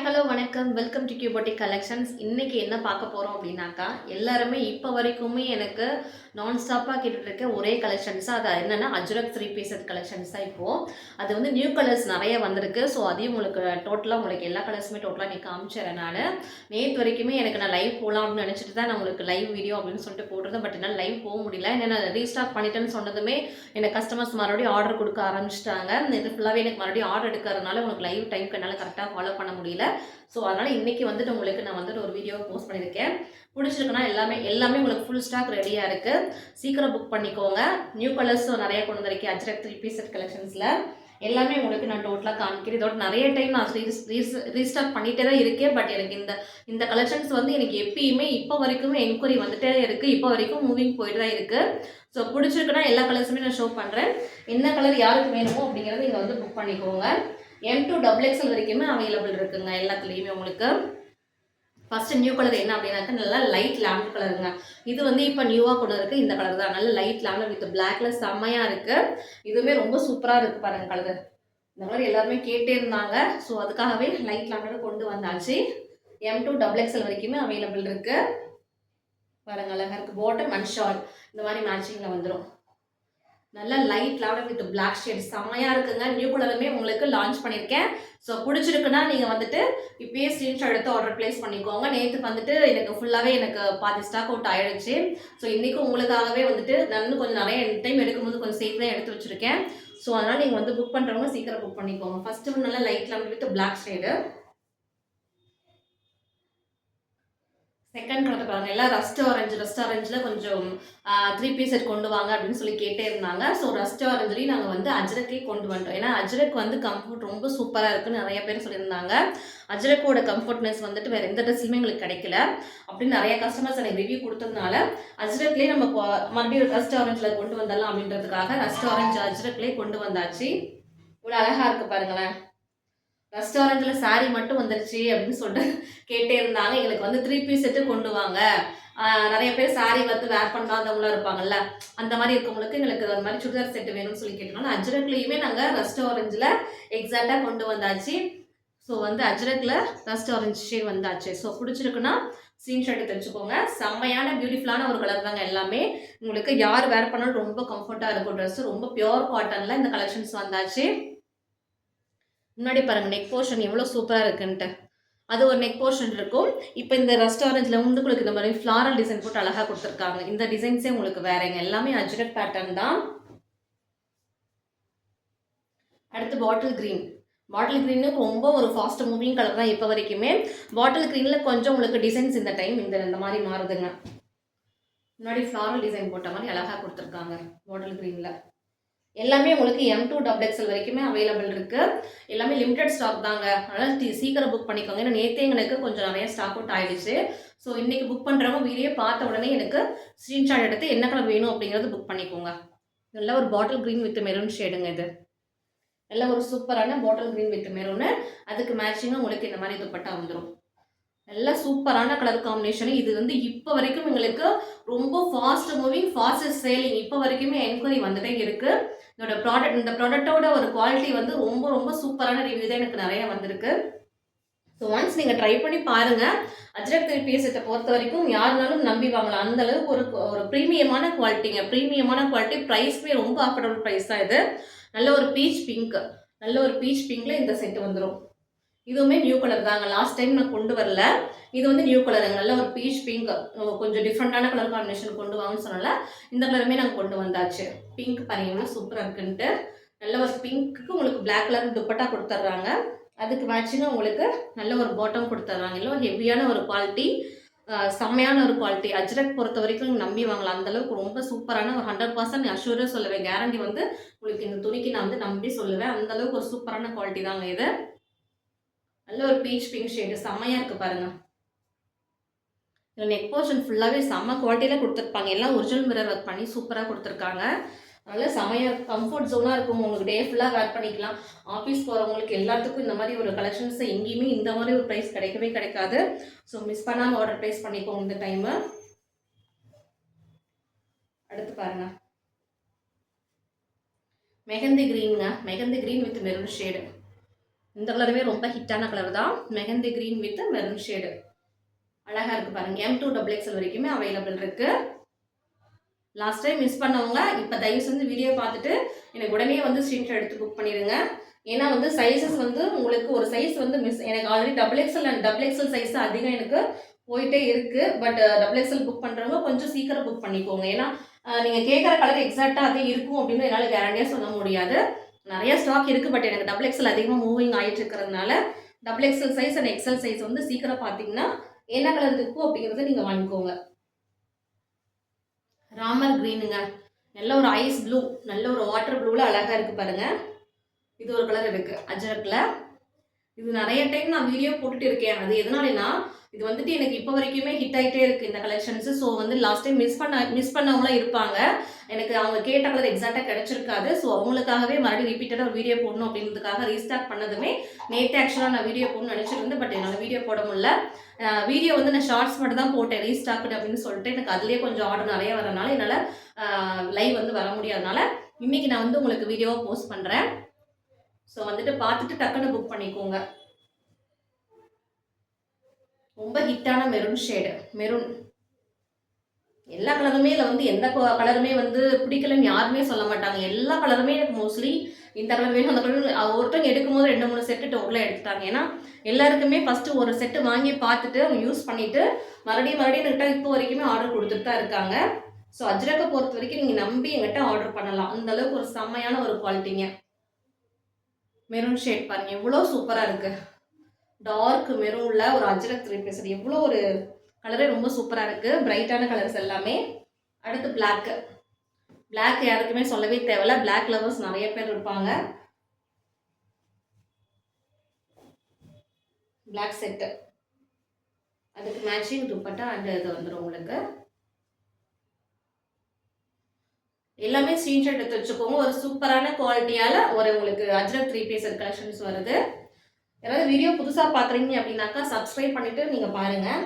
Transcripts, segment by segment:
Hi hello வணக்கம். Welcome to Cubotic கலெக்ஷன்ஸ் இன்றைக்கி என்ன பார்க்க போகிறோம் அப்படின்னாக்கா எல்லாருமே இப்போ வரைக்குமே எனக்கு நான் ஸ்டாப்பாக கேட்டுட்ருக்க ஒரே கலெக்ஷன்ஸாக அது என்னென்னா அஜ்ரக் த்ரீ பீசட் கலெக்ஷன்ஸ் தான் இப்போது அது வந்து நியூ கலர்ஸ் நிறைய வந்திருக்கு. ஸோ அதையும் உங்களுக்கு டோட்டலாக உங்களுக்கு எல்லா கலர்ஸுமே டோட்டலாக நீ காமிச்சிடறேன் நான். நேற்று வரைக்குமே எனக்கு நான் லைவ் போகலாம் அப்படின்னு நினச்சிட்டு தான் நான் உங்களுக்கு லைவ் வீடியோ அப்படின்னு சொல்லிட்டு போட்டிருந்தேன். பட் என்னால் லைவ் போக முடியல. ஏன்னா நான் ரீஸ்டார்ட் பண்ணிட்டேன்னு சொன்னதுமே எனக்கு கஸ்டமர்ஸ் மறுபடியும் ஆர்டர் கொடுக்க ஆரம்பிச்சிட்டாங்க. இது ஃபுல்லாகவே எனக்கு மறுபடியும் ஆர்டர் எடுக்கிறதுனால உங்களுக்கு லைவ் டைம்க்கு என்னால் கரெக்டாக ஃபாலோ பண்ண முடியல. ஸோ அதனால் இன்றைக்கி வந்துட்டு உங்களுக்கு நான் வந்துட்டு ஒரு வீடியோவை போஸ்ட் பண்ணியிருக்கேன். பிடிச்சிருக்குன்னா எல்லாமே எல்லாமே உங்களுக்கு ஃபுல் ஸ்டாக் ரெடியாக இருக்குது சீக்கிரம் புக் பண்ணிக்கோங்க. நியூ கலர்ஸும் நிறைய கொண்டு வந்திருக்கேன். அஜ்ரக் த்ரீ பீஸ் செட் கலெக்ஷன்ஸில் எல்லாமே உங்களுக்கு நான் டோட்டலாக காமிக்கிறேன். இதோட நிறைய டைம் நான் ரீஸ்டார்ட் பண்ணிகிட்டே தான் இருக்கேன். பட் எனக்கு இந்த இந்த கலெக்ஷன்ஸ் வந்து எனக்கு எப்பயுமே இப்போ வரைக்குமே என்கொயரி வந்துட்டே இருக்குது இப்போ வரைக்கும் மூவிங் போயிட்டு தான் இருக்குது ஸோ பிடிச்சிருக்குன்னா எல்லா கலர்ஸுமே நான் ஷோ பண்ணுறேன் என்ன கலர் யாருக்கு வேணுமோ அப்படிங்கிறத இங்கே வந்து புக் பண்ணிக்கோங்க. எம் டூ டபுள் எக்ஸல் வரைக்குமே அவைலபிள் இருக்குங்க எல்லாத்துலேயுமே உங்களுக்கு. ஃபஸ்ட்டு நியூ கலர் என்ன அப்படின்னாக்கா நல்லா லைட் லேம்ப் கலருங்க இது வந்து இப்போ நியூவாக கொண்டு இருக்கு இந்த கலர் தான். நல்ல லைட் லேம்ப் வித் பிளாக்ல செம்மையாக இருக்குது இதுவுமே ரொம்ப சூப்பராக இருக்குது பாருங்க கலர் இந்த கலர் எல்லாருமே கேட்டே இருந்தாங்க. ஸோ அதுக்காகவே லைட் லேம்ப் கொண்டு வந்தாச்சு. எம் டூ டபுள் எக்ஸல் வரைக்குமே அவைலபிள் இருக்குது பாருங்க அழகாக இருக்குது பாட்டம் அண்ட் ஷார்ட் இந்த மாதிரி மேட்சிங்கில் வந்துடும் நல்ல light lavender with black shade செம்மையாக இருக்குங்க. நியூ கலருமே உங்களுக்கு லான்ச் பண்ணியிருக்கேன் ஸோ பிடிச்சிருக்குன்னா நீங்கள் வந்துட்டு இப்பயே ஸ்க்ரீன்ஷாட் எடுத்து ஆர்டர் ப்ளேஸ் பண்ணிக்கோங்க. நேற்று வந்துட்டு எனக்கு ஃபுல்லாகவே எனக்கு பாதி ஸ்டாக் அவுட் ஆயிடுச்சு. ஸோ இன்றைக்கும் உங்களுக்காகவே வந்துட்டு நான் கொஞ்சம் நிறைய டைம் எடுக்கும்போது கொஞ்சம் சேஃப் தான் எடுத்து வச்சுருக்கேன். ஸோ அதனால் நீங்கள் வந்து புக் பண்ணுறவங்க சீக்கிரம் புக் பண்ணிக்கோங்க. ஃபஸ்ட்டு ஒன்று நல்லா light level with black shade second colour பாருங்க. எல்லாம் ரஸ்ட் ஆரஞ்சு ரஸ்ட் ஆரஞ்சில் கொஞ்சம் த்ரீ பீஸ் செட் கொண்டு வாங்க அப்படின்னு சொல்லி கேட்டே இருந்தாங்க. ஸோ ரஸ்ட் ஆரஞ்சுலேயும் நாங்கள் வந்து அஜரக்கே கொண்டு வந்துட்டோம். ஏன்னா அஜரக் வந்து கம்ஃபர்ட் ரொம்ப சூப்பராக இருக்குன்னு நிறைய பேர் சொல்லியிருந்தாங்க. அஜரக்கோட கம்ஃபர்ட்னஸ் வந்துட்டு வேறு எந்த ட்ரெஸ்ஸுமே எங்களுக்கு கிடைக்கல. அப்படின்னு நிறைய கஸ்டமர்ஸ் எனக்கு ரிவ்யூ கொடுத்ததுனால அஜரக்லேயே நம்ம மறுபடியும் ரஸ்ட் ஆரஞ்சில் கொண்டு வந்துடலாம் அப்படின்றதுக்காக ரஸ்ட் ஆரஞ்சு அஜரக்லேயே கொண்டு வந்தாச்சு. இவ்வளோ அழகாக இருக்குது பாருங்களேன். ரெஸ்டாரண்ட்டில் saree மட்டும் வந்துருச்சு அப்படின்னு சொல்லிட்டு கேட்டே இருந்தாங்க. எங்களுக்கு வந்து த்ரீ பீஸ் செட்டு கொண்டு வாங்க. நிறைய பேர் சாரீ வந்து வேர் பண்ணாதவங்களாம் இருப்பாங்கல்ல. அந்த மாதிரி இருக்கவங்களுக்கு எங்களுக்கு அந்த மாதிரி சுடிதார் செட்டு வேணும்னு சொல்லி கேட்டனால அஜ்ரக்லேயுமே நாங்கள் ரஸ்ட் ஆரஞ்சில் எக்ஸாக்டாக கொண்டு வந்தாச்சு. ஸோ வந்து அஜ்ரக்கில் ரஸ்ட் ஷேட் வந்தாச்சு. ஸோ பிடிச்சிருக்குன்னா ஸ்க்ரீன்ஷாட் தெரிஞ்சுக்கோங்க செம்மையான பியூட்டிஃபுல்லான ஒரு கலர் தாங்க எல்லாமே. உங்களுக்கு யார் வேர் பண்ணாலும் ரொம்ப கம்ஃபர்ட்டாக இருக்கும் ட்ரெஸ்ஸு ரொம்ப பியோர் காட்டனில் இந்த கலெக்ஷன்ஸ் வந்தாச்சு. முன்னாடி பாருங்க நெக் போர்ஷன் எவ்வளோ சூப்பராக இருக்குன்ட்டு. அது ஒரு நெக் போர்ஷன் இருக்கும். இப்போ இந்த ரெஸ்டாரண்ட்ல வந்து இந்த மாதிரி ஃப்ளாரல் டிசைன் போட்டு அழகாக கொடுத்துருக்காங்க. இந்த டிசைன்ஸே உங்களுக்கு வேறங்க எல்லாமே அஜ்ரட் பேட்டர்ன் தான். அடுத்து பாட்டில் க்ரீன் பாட்டில் க்ரீனு ரொம்ப ஒரு ஃபாஸ்ட் மூவிங் கலர் தான் இப்போ வரைக்குமே. பாட்டில் க்ரீனில் கொஞ்சம் உங்களுக்கு டிசைன்ஸ் இந்த டைம் இந்த இந்த மாதிரி மாறுதுங்க. முன்னாடி ஃப்ளாரல் டிசைன் போட்ட மாதிரி அழகாக கொடுத்துருக்காங்க பாட்டில் க்ரீனில் எல்லாமே உங்களுக்கு எம் டூ டபுள் எக்ஸ்எல் வரைக்குமே அவைலபிள் இருக்குது எல்லாமே லிமிடெட் ஸ்டாக் தாங்க. அதனால் தீ சீக்கிரம் புக் பண்ணிக்கோங்க. ஏன்னா நேற்றே எனக்கு கொஞ்சம் நிறைய ஸ்டாக் அவுட் ஆயிடுச்சு. ஸோ இன்றைக்கி புக் பண்ணுறவங்க வீடியோ பார்த்த உடனே எனக்கு ஸ்க்ரீன்ஷாட் எடுத்து என்ன கலர் வேணும் அப்படிங்கிறது புக் பண்ணிக்கோங்க. நல்ல ஒரு பாட்டில் க்ரீன் வித் மெரூன் ஷேடுங்க இது. நல்ல ஒரு சூப்பரான பாட்டில் க்ரீன் வித் மெரூனு அதுக்கு மேட்சிங்காக உங்களுக்கு இந்த மாதிரி துப்பட்டா வந்துடும் நல்ல சூப்பரான கலர் காம்பினேஷன் இது வந்து இப்போ வரைக்கும் எங்களுக்கு ரொம்ப ஃபாஸ்ட் மூவிங் ஃபாஸ்டஸ்ட் சேலிங் இப்போ வரைக்குமே என்கொயரி வந்துட்டே இருக்கு. இதோட ப்ராடக்ட் இந்த ப்ராடக்ட்டோட ஒரு குவாலிட்டி வந்து ரொம்ப ரொம்ப சூப்பரான ரிவ்யூ தான் எனக்கு நிறைய வந்திருக்கு. ஸோ ஒன்ஸ் நீங்கள் ட்ரை பண்ணி பாருங்கள் அஜ்ரக் த்ரீ பொறுத்த வரைக்கும் யாருனாலும் நம்பி வாங்கலாம். அந்த அளவுக்கு ஒரு ஒரு ப்ரீமியமான குவாலிட்டிங்க ப்ரீமியமான குவாலிட்டி ப்ரைஸ்மே ரொம்ப அஃபோர்டபுள் ப்ரைஸ் தான் இது. நல்ல ஒரு பீச் பிங்க் நல்ல ஒரு பீச் பிங்க்ல இந்த செட் வந்துடும் இதுவுமே நியூ கலர் தாங்க லாஸ்ட் டைம் நான் கொண்டு வரல. இது வந்து நியூ கலருங்க நல்ல ஒரு பீச் பிங்க் கொஞ்சம் டிஃப்ரெண்டான கலர் காம்பினேஷன் கொண்டு வாங்கன்னு சொன்னால இந்த கலருமே நாங்கள் கொண்டு வந்தாச்சு. பிங்க் பாருங்கன்னா சூப்பராக இருக்குன்ட்டு. நல்ல ஒரு பிங்க்குக்கு உங்களுக்கு பிளாக் கலர் துப்பட்டா கொடுத்துட்றாங்க. அதுக்கு மேட்சிங்காக உங்களுக்கு நல்ல ஒரு பாட்டம் கொடுத்துட்றாங்க. இல்லை ஹெவியான ஒரு குவாலிட்டி செம்மையான ஒரு குவாலிட்டி அஜ்ரக் பொறுத்த வரைக்கும் நம்பி வாங்கலாம். அந்தளவுக்கு ரொம்ப சூப்பரான ஒரு ஹண்ட்ரட் பர்சன்ட் அஷூராக சொல்லுவேன். கேரண்டி வந்து உங்களுக்கு இந்த துணிக்கு நான் வந்து நம்பி சொல்லுவேன். அந்த அளவுக்கு ஒரு சூப்பரான குவாலிட்டி தாங்க இது. நல்ல ஒரு பீச் பிங்க் ஷேடு செம்மையாக இருக்குது பாருங்க. இதில் நெக் போர்ஷன் ஃபுல்லாகவே செம்ம குவாலிட்டியில் கொடுத்துருப்பாங்க. எல்லாம் ஒரிஜினல் மிரர் ஒர்க் பண்ணி சூப்பராக கொடுத்துருக்காங்க. அதனால் செமையாக கம்ஃபர்ட் ஜோனாக இருக்கும். உங்களுக்கு டே ஃபுல்லாக வேர் பண்ணிக்கலாம். ஆஃபீஸ் போகிறவங்களுக்கு எல்லாத்துக்கும் இந்த மாதிரி ஒரு கலெக்ஷன்ஸ் எங்கேயுமே இந்த மாதிரி ஒரு ப்ரைஸ் கிடைக்கவே கிடைக்காது. ஸோ மிஸ் பண்ணாமல் ஆர்டர் ப்ளேஸ் பண்ணிக்கோங்க இந்த டைமு அடுத்து பாருங்க. Mehndi க்ரீனுங்க mehndi green with maroon shade இந்த கலருமே ரொம்ப ஹிட்டான கலர் தான். Mehndi green with maroon shade அழகாக இருக்குது பாருங்கள் எம் டூ டபுள் எக்ஸல் வரைக்குமே அவைலபிள் இருக்குது லாஸ்ட் டைம் மிஸ் பண்ணவங்க இப்போ தயவு செஞ்சு வீடியோ பார்த்துட்டு எனக்கு உடனே வந்து ஸ்க்ரீன்ஷாட் எடுத்து புக் பண்ணிடுங்க. ஏன்னா வந்து சைஸஸ் வந்து உங்களுக்கு ஒரு சைஸ் வந்து மிஸ் எனக்கு already double XL and double XL size அதிகம் எனக்கு போயிட்டே இருக்குது பட் டபுள் எக்ஸல் புக் பண்ணுறவங்க கொஞ்சம் சீக்கிரம் புக் பண்ணிக்கோங்க. ஏன்னா நீங்கள் கேட்குற கலர் எக்ஸாக்டாக அதே இருக்கும் அப்படின்னு என்னால் கேரண்டியாக சொல்ல முடியாது. நிறைய ஸ்டாக் இருக்குது பட் எனக்கு டபுள் எக்ஸல் அதிகமாக மூவிங் ஆகிட்டு இருக்கிறதுனால double XL size and XL size வந்து சீக்கிரம் பார்த்தீங்கன்னா என்ன கலர் இருக்கும் அப்படிங்கிறத நீங்கள் வாங்கிக்கோங்க. ராமர் க்ரீனுங்க நல்ல ஒரு ஐஸ் ப்ளூ நல்ல ஒரு வாட்டர் ப்ளூவில் அழகாக இருக்குது பாருங்கள் இது ஒரு கலர் இருக்குது அஜரக்கில் இது நிறைய டைம் நான் வீடியோ போட்டுட்டு இருக்கேன். அது எதனாலனா இது வந்துட்டு எனக்கு இப்போ வரைக்குமே ஹிட் ஆகிட்டே இருக்குது இந்த கலெக்ஷன்ஸு ஸோ வந்து லாஸ்ட் டைம் மிஸ் பண்ண மிஸ் பண்ணவங்களாம் இருப்பாங்க. எனக்கு அவங்க கேட்ட கலர் எக்ஸாக்டாக கிடச்சிருக்காது. ஸோ அவங்களுக்காகவே மறுபடியும் ரிப்பீட்டடாக ஒரு வீடியோ போடணும் அப்படின்றதுக்காக ரீஸ்டாக் பண்ணதுமே நேற்று ஆக்சுவலாக நான் வீடியோ போடணும்னு நினச்சிருந்தேன் பட் என்னால் வீடியோ போட முடியல. வீடியோ வந்து நான் ஷார்ட்ஸ் மட்டும் தான் போட்டேன். ரீஸ்டாக் அப்படின்னு சொல்லிட்டு எனக்கு அதுலேயே கொஞ்சம் ஆர்டர் நிறைய வரனால என்னால் லைவ் வந்து வர முடியாதனால இன்றைக்கி நான் வந்து உங்களுக்கு வீடியோவை போஸ்ட் பண்ணுறேன் ஸோ வந்துட்டு பார்த்துட்டு டக்குன்னு புக் பண்ணிக்கோங்க. ரொம்ப ஹிட்டான மெரூன் ஷேடு. மெரூன். எல்லா கலருமே இதில் வந்து எந்த கலருமே வந்து பிடிக்கலன்னு யாருமே சொல்ல மாட்டாங்க. எல்லா கலருமே எனக்கு மோஸ்ட்லி இந்த கலர் வேணும் அந்த கலர் ஒருத்தவங்க எடுக்கும்போது ரெண்டு மூணு செட்டு டோட்டலாக எடுத்துட்டாங்க. ஏன்னா எல்லாருக்குமே ஃபஸ்ட்டு ஒரு செட்டு வாங்கி பார்த்துட்டு அவங்க யூஸ் பண்ணிவிட்டு மறுபடியும் மறுபடியும் என்கிட்ட இப்போ வரைக்குமே ஆர்டர் கொடுத்துட்டு தான் இருக்காங்க. ஸோ அஜ்ரக்கை பொறுத்த வரைக்கும் நீங்கள் நம்பி எங்கிட்ட ஆர்டர் பண்ணலாம். அந்த அளவுக்கு ஒரு செம்மையான ஒரு குவாலிட்டிங்க மெரூன் ஷேட் பாருங்கள் எவ்வளோ சூப்பராக இருக்குது டார்க் மெரூனில் ஒரு அஜரக் த்ரீ பீஸ் எவ்வளோ ஒரு கலரே ரொம்ப சூப்பராக இருக்குது பிரைட்டான கலர்ஸ் எல்லாமே. அடுத்து பிளாக்கு பிளாக் யாருக்குமே சொல்லவே தேவையில்ல. பிளாக் லவர்ஸ் நிறைய பேர் இருப்பாங்க. பிளாக் செட்டு அதுக்கு மேட்சிங் துப்பட்டா அண்ட் இது வந்துடும் உங்களுக்கு. எல்லாமே ஸ்க்ரீன்ஷாட் எடுத்து வச்சுக்கோங்க. ஒரு சூப்பரான குவாலிட்டியால் ஒரு உங்களுக்கு அஜ்ரக் த்ரீ பீஸ் கலெக்ஷன்ஸ் வருது. யாராவது வீடியோ புதுசாக பார்க்குறீங்க அப்படின்னாக்கா சப்ஸ்கிரைப் பண்ணிவிட்டு நீங்கள் பாருங்கள்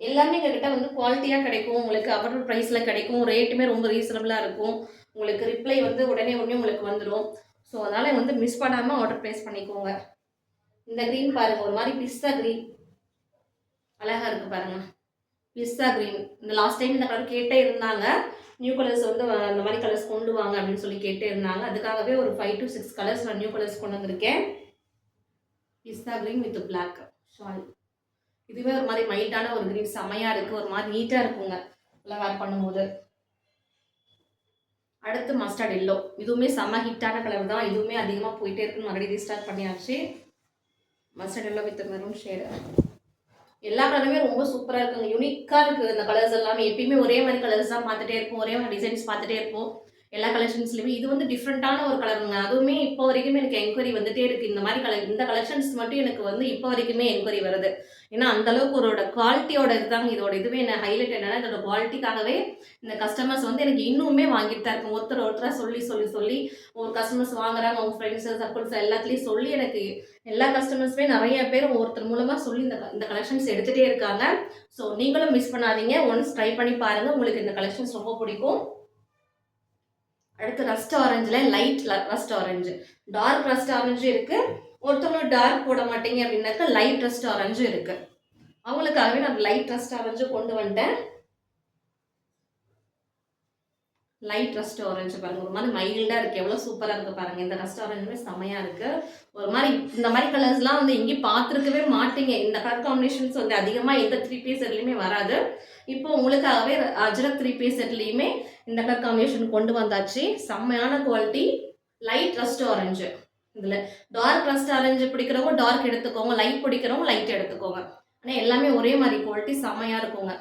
எல்லாமே எங்ககிட்ட வந்து குவாலிட்டியாக கிடைக்கும். உங்களுக்கு அஃபர்டபுள் ப்ரைஸில் கிடைக்கும். ரேட்டுமே ரொம்ப ரீசனபிளாக இருக்கும். உங்களுக்கு ரிப்ளை வந்து உடனே உடனே உங்களுக்கு வந்துடும் ஸோ அதனால் வந்து மிஸ் பண்ணாமல் ஆர்டர் ப்ளேஸ் பண்ணிக்கோங்க. இந்த க்ரீன் பாருங்கள் ஒரு மாதிரி பிஸ்தா க்ரீன் அழகாக இருக்குது பாருங்கள் பிஸ்தா க்ரீன் இந்த லாஸ்ட் டைம் இந்த கலர் கேட்டே இருந்தாங்க. நியூ கலர்ஸ் வந்து அந்த மாதிரி கலர்ஸ் கொண்டு வாங்க அப்படின்னு சொல்லி கேட்டே இருந்தாங்க. அதுக்காகவே ஒரு ஃபைவ் டு சிக்ஸ் கலர்ஸ் நான் நியூ கலர்ஸ் கொண்டு வந்திருக்கேன். Pista green with black shawl இதுவே ஒரு மாதிரி மைல்டான ஒரு க்ரீன் செமையாக இருக்குது ஒரு மாதிரி நீட்டாக இருக்குங்க. எல்லாம் வேர் பண்ணும்போது. அடுத்து மஸ்டர்ட் எல்லோ இதுவுமே செம்ம ஹிட்டான கலர் தான். இதுவுமே அதிகமாக போயிட்டே இருக்குன்னு மறுபடியும் ரீஸ்டார்ட் பண்ணியாச்சு. Mustard yellow with maroon shade எல்லா கலருமே ரொம்ப சூப்பராக இருக்குங்க. யூனிக்காக இருக்குது இந்த கலர்ஸ் எல்லாமே எப்பயுமே ஒரே மாதிரி கலர்ஸ் தான் பார்த்துட்டே இருப்போம். ஒரே மாதிரி டிசைன்ஸ் பார்த்துட்டே இருப்போம். எல்லா கலெக்ஷன்ஸ்லையுமே இது வந்து டிஃப்ரெண்ட்டான ஒரு கலருங்க அதுவுமே இப்போ வரைக்குமே எனக்கு என்கொயரி வந்துட்டே இருக்குது இந்த மாதிரி கலர் இந்த கலெக்ஷன்ஸ் மட்டும் எனக்கு வந்து இப்போ வரைக்குமே என்கொயரி வருது. ஏன்னா அந்த அளவுக்கு ஒரு குவாலிட்டியோட இதுதாங்க இதோட இதுவே என்ன ஹைலைட் என்னன்னா இதோட குவாலிட்டிக்காகவே இந்த கஸ்டமர்ஸ் வந்து எனக்கு இன்னுமே வாங்கிட்டு தான் இருக்கும் ஒருத்தர் ஒருத்தராக சொல்லி சொல்லி சொல்லி ஒரு கஸ்டமர்ஸ் வாங்குறாங்க அவங்க ஃப்ரெண்ட்ஸ் சர்க்கிள்ஸ் எல்லாத்துலேயும் சொல்லி எனக்கு எல்லா கஸ்டமர்ஸுமே நிறைய பேர் ஒருத்தர் மூலமாக சொல்லி இந்த இந்த கலெக்ஷன்ஸ் எடுத்துகிட்டே இருக்காங்க. ஸோ நீங்களும் மிஸ் பண்ணாதீங்க. ஒன்ஸ் ட்ரை பண்ணி பாருங்கள் உங்களுக்கு இந்த கலெக்ஷன்ஸ் ரொம்ப பிடிக்கும். அடுத்து rust ஆரஞ்சில் light rust orange dark rust ஆரஞ்சும் இருக்குது ஒருத்தவங்க டார்க் போட மாட்டீங்க அப்படின்னாக்கா லைட் ரஸ்ட் ஆரஞ்சும் இருக்குது அவங்களுக்காகவே நான் லைட் ரஸ்ட் ஆரஞ்சும் கொண்டு வந்துட்டேன். லைட் ரஸ்ட் ஆரஞ்சு பாருங்கள் ஒரு மாதிரி மைல்டாக இருக்குது எவ்வளோ சூப்பராக இருக்குது பாருங்கள் இந்த ரஸ்ட் ஆரஞ்சுமே செமையாக இருக்குது ஒரு மாதிரி இந்த மாதிரி கலர்ஸ்லாம் வந்து எங்கேயும் பார்த்துருக்கவே மாட்டீங்க. இந்த கலர் காம்பினேஷன்ஸ் வந்து அதிகமாக எந்த த்ரீ பீஸ் செட்லேயுமே வராது. இப்போ உங்களுக்காகவே அஜரக் த்ரீ பீஸ் செட்லேயுமே இந்த கலர் காம்பினேஷன் கொண்டு வந்தாச்சு. செம்மையான குவாலிட்டி லைட் ரஸ்ட் ஆரஞ்சு இதில் டார்க் ரஸ்ட் ஆரஞ்சு பிடிக்கிறவங்க டார்க் எடுத்துக்கோங்க. லைட் பிடிக்கிறவங்க லைட் எடுத்துக்கோங்க. ஆனால் எல்லாமே ஒரே மாதிரி குவாலிட்டி செம்மையாக இருக்குங்க.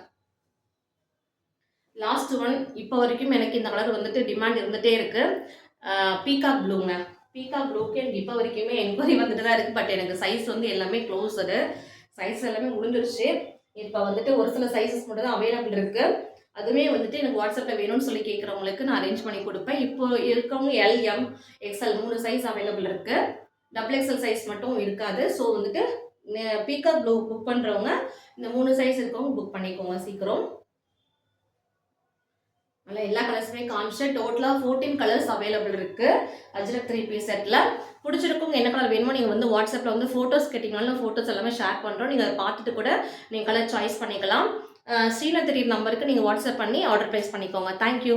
லாஸ்ட் ஒன் இப்போ வரைக்கும் எனக்கு இந்த கலர் வந்துட்டு டிமாண்ட் இருந்துகிட்டே இருக்குது பீகாக் ப்ளூங்க பீகாக் ப்ளூக்கு எனக்கு இப்போ வரைக்குமே என்கொயரி வந்துட்டு தான் இருக்குது பட் எனக்கு சைஸ் வந்து எல்லாமே க்ளோஸடு சைஸ் எல்லாமே முடிஞ்சிருச்சு. இப்போ வந்துட்டு ஒரு சில சைஸஸ் மட்டும் தான் அவைலபிள் இருக்குது அதுவுமே வந்துட்டு எனக்கு வாட்ஸ்அப்பில் வேணும்னு சொல்லி கேட்குறவங்களுக்கு நான் அரேஞ்ச் பண்ணி கொடுப்பேன். இப்போ இருக்கவங்க எல்எம் எக்ஸ்எல் மூணு சைஸ் அவைலபிள் இருக்குது டபுள் எக்ஸ்எல் சைஸ் மட்டும் இருக்காது. ஸோ வந்துட்டு பீகாக் ப்ளூ புக் பண்ணுறவங்க இந்த மூணு சைஸ் இருக்கவங்க புக் பண்ணிக்கோங்க சீக்கிரம். அதில் எல்லா கலர்ஸுமே காமிச்சேன் டோட்டலாக ஃபோர்டீன் கலர்ஸ் அவைலபிள் இருக்குது அஜ்ரக் த்ரீ பீஸ் செட்டில் பிடிச்சிருக்கவங்க என்ன கலர் வேணுமோ நீங்கள் வந்து வாட்ஸ்அப்பில் வந்து ஃபோட்டோஸ் கேட்டிங்கனாலும் ஃபோட்டோஸ் எல்லாமே ஷேர் பண்ணுறோம் நீங்கள் அதை பார்த்துட்டு கூட நீங்கள் கலர் சாய்ஸ் பண்ணிக்கலாம். ஸ்ரீலா நம்பருக்கு நீங்கள் வாட்ஸ்அப் பண்ணி ஆர்டர் ப்ளேஸ் பண்ணிக்கோங்க. தேங்க்யூ